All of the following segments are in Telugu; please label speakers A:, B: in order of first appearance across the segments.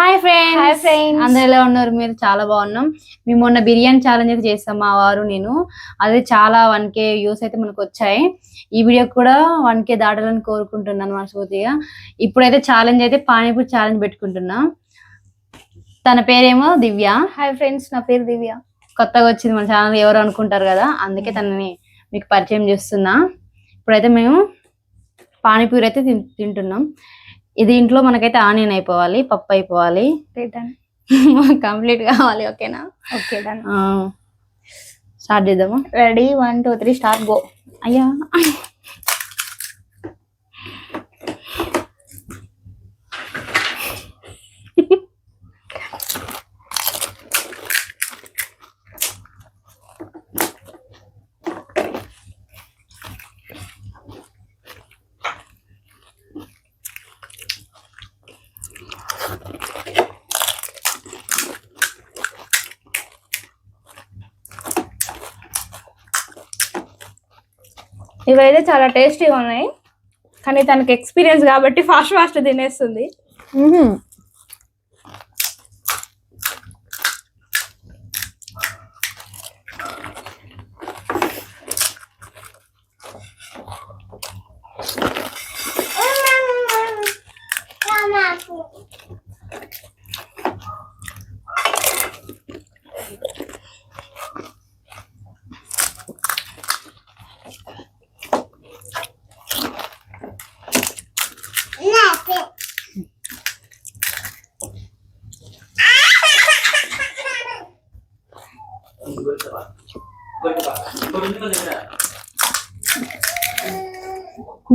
A: Hi friends
B: friends.
A: అందరు ఎలా ఉన్నారు? మీరు చాలా బాగున్నాం. మేము మొన్న బిర్యానీ ఛాలెంజ్ అయితే చేస్తాం మా వారు నేను. అది చాలా వన్ కే వ్యూస్ అయితే మనకు వచ్చాయి. ఈ వీడియో కూడా వన్ కే దాటాలని కోరుకుంటున్నాను మనస్ఫూర్తిగా ఇప్పుడైతే ఛాలెంజ్ అయితే పానీపూరి ఛాలెంజ్ పెట్టుకుంటున్నా. తన పేరేమో దివ్య.
B: హాయ్ ఫ్రెండ్స్ నా పేరు దివ్య.
A: కొత్తగా వచ్చింది మన ఛానల్ ఎవరు అనుకుంటారు కదా? అందుకే తనని మీకు పరిచయం చేస్తున్నా. ఇప్పుడైతే మేము పానీపూరి అయితే తింటున్నాం. ఇది ఇంట్లో మనకైతే ఆనియన్ అయిపోవాలి పప్పు అయిపోవాలి. కంప్లీట్ కావాలి ఓకేనా?
B: Okay done.
A: స్టార్ట్ చేద్దామా?
B: Ready? One two three start go.
A: అయ్యా.
B: ఇవైతే చాలా టేస్టీగా ఉన్నాయి. కానీ తనకి ఎక్స్పీరియన్స్ కాబట్టి ఫాస్ట్ ఫాస్ట్ తినేస్తుంది.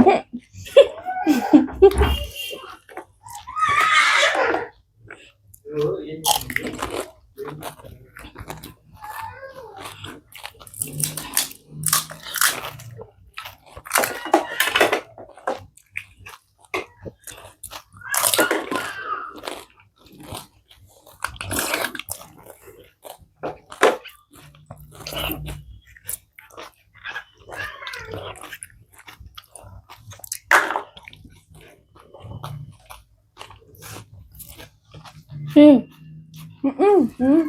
B: で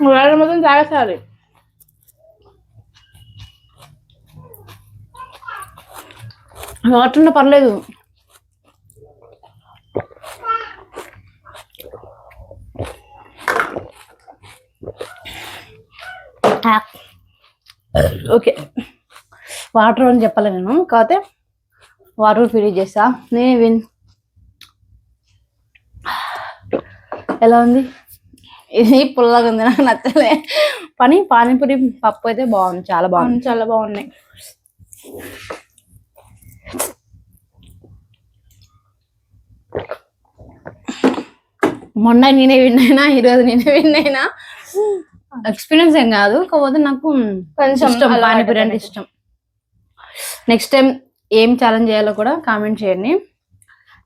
B: వాటర్ మొత్తం తాగేసారి
A: వాటర్ ఉన్నా పర్లేదు. ఓకే. వాటర్ అని చెప్పాలి నేను. కాకపోతే వాటర్ ఫిల్ చేస్తా. నేనే విన్. ఎలా ఉంది? ఇది పుల్లగా ఉంది నాకు నచ్చలే. పని పానీపూరి పప్పు అయితే బాగుంది చాలా బాగుంది.
B: చాలా బాగున్నాయి.
A: మొన్న నేనే విన్ అయినా ఈరోజు నేనే విన్ అయినా. ఎక్స్పీరియన్స్ ఏం కాదు కాకపోతే నాకు
B: కొంచెం
A: ఇష్టం పానీపూరి అంటే ఇష్టం. నెక్స్ట్ టైం ఏం ఛాలెంజ్ చేయాలో కూడా కామెంట్ చేయండి.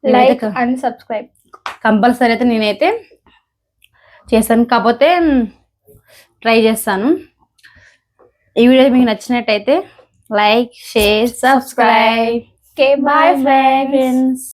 B: లైక్ అండ్ సబ్స్క్రైబ్
A: కంపల్సరీ అయితే నేనైతే చేస్తాను. కాకపోతే ట్రై చేస్తాను. ఈ వీడియో మీకు నచ్చినట్టయితే like share subscribe bye friends